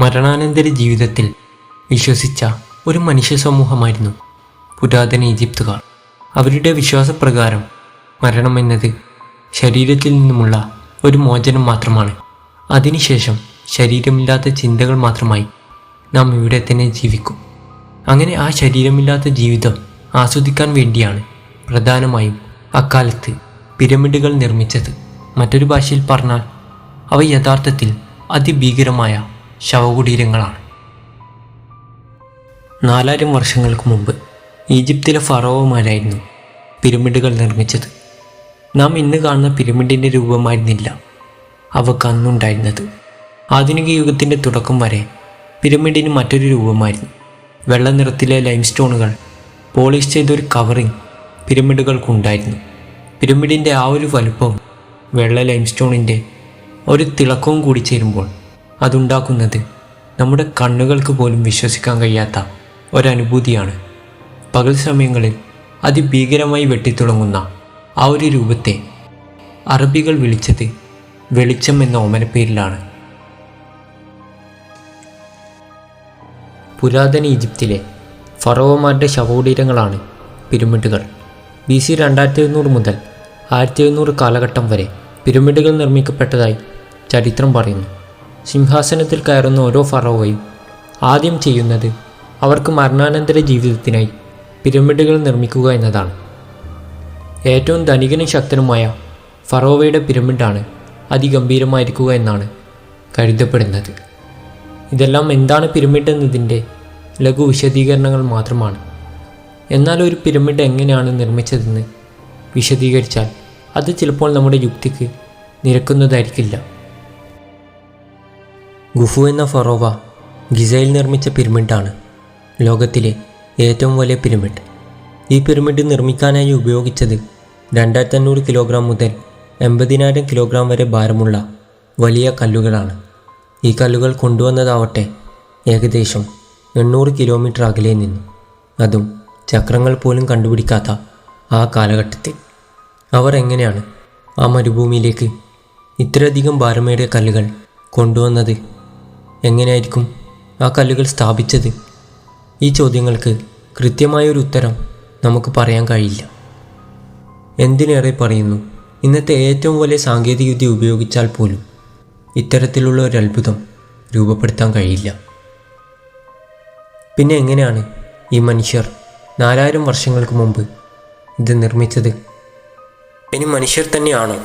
മരണാനന്തര ജീവിതത്തിൽ വിശ്വസിച്ച ഒരു മനുഷ്യ സമൂഹമായിരുന്നു പുരാതന ഈജിപ്തുകാർ. അവരുടെ വിശ്വാസപ്രകാരം മരണം എന്നത് ശരീരത്തിൽ നിന്നുമുള്ള ഒരു മോചനം മാത്രമാണ്. അതിനുശേഷം ശരീരമില്ലാത്ത ചിന്തകൾ മാത്രമായി നാം ഇവിടെ തന്നെ ജീവിക്കും. അങ്ങനെ ആ ശരീരമില്ലാത്ത ജീവിതം ആസ്വദിക്കാൻ വേണ്ടിയാണ് പ്രധാനമായും അക്കാലത്ത് പിരമിഡുകൾ നിർമ്മിച്ചത്. മറ്റൊരു ഭാഷയിൽ പറഞ്ഞാൽ അവ യഥാർത്ഥത്തിൽ അതിഭീകരമായ ശവകുടീരങ്ങളാണ്. നാലായിരം വർഷങ്ങൾക്ക് മുമ്പ് ഈജിപ്തിലെ ഫറോവമാരായിരുന്നു പിരമിഡുകൾ നിർമ്മിച്ചത്. നാം ഇന്ന് കാണുന്ന പിരമിഡിന്റെ രൂപമായിരുന്നില്ല അവ അന്നുണ്ടായിരുന്നത് ആധുനിക യുഗത്തിന്റെ തുടക്കം വരെ പിരമിഡിന് മറ്റൊരു രൂപമായിരുന്നു. വെള്ള നിറത്തിലെ ലൈം സ്റ്റോണുകൾ പോളിഷ് ചെയ്ത ഒരു കവറിങ് പിരമിഡുകൾക്കുണ്ടായിരുന്നു. പിരമിഡിന്റെ ആ ഒരു വലുപ്പവും വെള്ള ലൈം സ്റ്റോണിന്റെ ഒരു തിളക്കവും കൂടി ചേരുമ്പോൾ അതുണ്ടാക്കുന്നത് നമ്മുടെ കണ്ണുകൾക്ക് പോലും വിശ്വസിക്കാൻ കഴിയാത്ത ഒരനുഭൂതിയാണ്. പകൽ സമയങ്ങളിൽ അതിഭീകരമായി വെട്ടിത്തുടങ്ങുന്ന ആ ഒരു രൂപത്തെ അറബികൾ വിളിച്ചത് വെളിച്ചം എന്ന ഓമനപ്പേരിലാണ്. പുരാതന ഈജിപ്തിലെ ഫറോവമാരുടെ ശവകുടീരങ്ങളാണ് പിരമിഡുകൾ. ബി സി രണ്ടായിരത്തി എഴുന്നൂറ് മുതൽ ആയിരത്തി എഴുന്നൂറ് കാലഘട്ടം വരെ പിരമിഡുകൾ നിർമ്മിക്കപ്പെട്ടതായി ചരിത്രം പറയുന്നു. സിംഹാസനത്തിൽ കയറുന്ന ഓരോ ഫറോവയും ആദ്യം ചെയ്യുന്നത് അവർക്ക് മരണാനന്തര ജീവിതത്തിനായി പിരമിഡുകൾ നിർമ്മിക്കുക എന്നതാണ്. ഏറ്റവും ധനികനും ശക്തനുമായ ഫറോവയുടെ പിരമിഡാണ് അതിഗംഭീരമായിരിക്കുക എന്നാണ് കരുതപ്പെടുന്നത്. ഇതെല്ലാം എന്താണ് പിരമിഡ് എന്നതിന്റെ ലഘു വിശദീകരണങ്ങൾ മാത്രമാണ്. എന്നാൽ ഒരു പിരമിഡ് എങ്ങനെയാണ് നിർമ്മിച്ചതെന്ന് വിശദീകരിച്ചാൽ അത് ചിലപ്പോൾ നമ്മുടെ യുക്തിക്ക് നിരക്കുന്നതായിരിക്കില്ല. ഗുഫു എന്ന ഫറോവ ഗിസയിൽ നിർമ്മിച്ച പിരമിഡാണ് ലോകത്തിലെ ഏറ്റവും വലിയ പിരമിഡ്. ഈ പിരമിഡ് നിർമ്മിക്കാനായി ഉപയോഗിച്ചത് രണ്ടായിരത്തി അഞ്ഞൂറ് കിലോഗ്രാം മുതൽ എൺപതിനായിരം കിലോഗ്രാം വരെ ഭാരമുള്ള വലിയ കല്ലുകളാണ്. ഈ കല്ലുകൾ കൊണ്ടുവന്നതാവട്ടെ ഏകദേശം എണ്ണൂറ് കിലോമീറ്റർ അകലെ നിന്നു. അതും ചക്രങ്ങൾ പോലും കണ്ടുപിടിക്കാത്ത ആ കാലഘട്ടത്തിൽ. അവർ എങ്ങനെയാണ് ആ മരുഭൂമിയിലേക്ക് ഇത്രയധികം ഭാരമേറിയ കല്ലുകൾ കൊണ്ടുവന്നത്? എങ്ങനെയായിരിക്കും ആ കല്ലുകൾ സ്ഥാപിച്ചത്? ഈ ചോദ്യങ്ങൾക്ക് കൃത്യമായ ഒരു ഉത്തരം നമുക്ക് പറയാൻ കഴിയില്ല. എന്തിനേറെ പറയുന്നു? ഇന്നത്തെ ഏറ്റവും വലിയ സാങ്കേതികവിദ്യ ഉപയോഗിച്ചാൽ പോലും ഇത്തരത്തിലുള്ള ഒരു അത്ഭുതം രൂപപ്പെടുത്താൻ കഴിയില്ല. പിന്നെ എങ്ങനെയാണ് ഈ മനുഷ്യർ നാലായിരം വർഷങ്ങൾക്ക് മുമ്പ് ഇത് നിർമ്മിച്ചത്? ഇനി മനുഷ്യർ തന്നെയാണോ?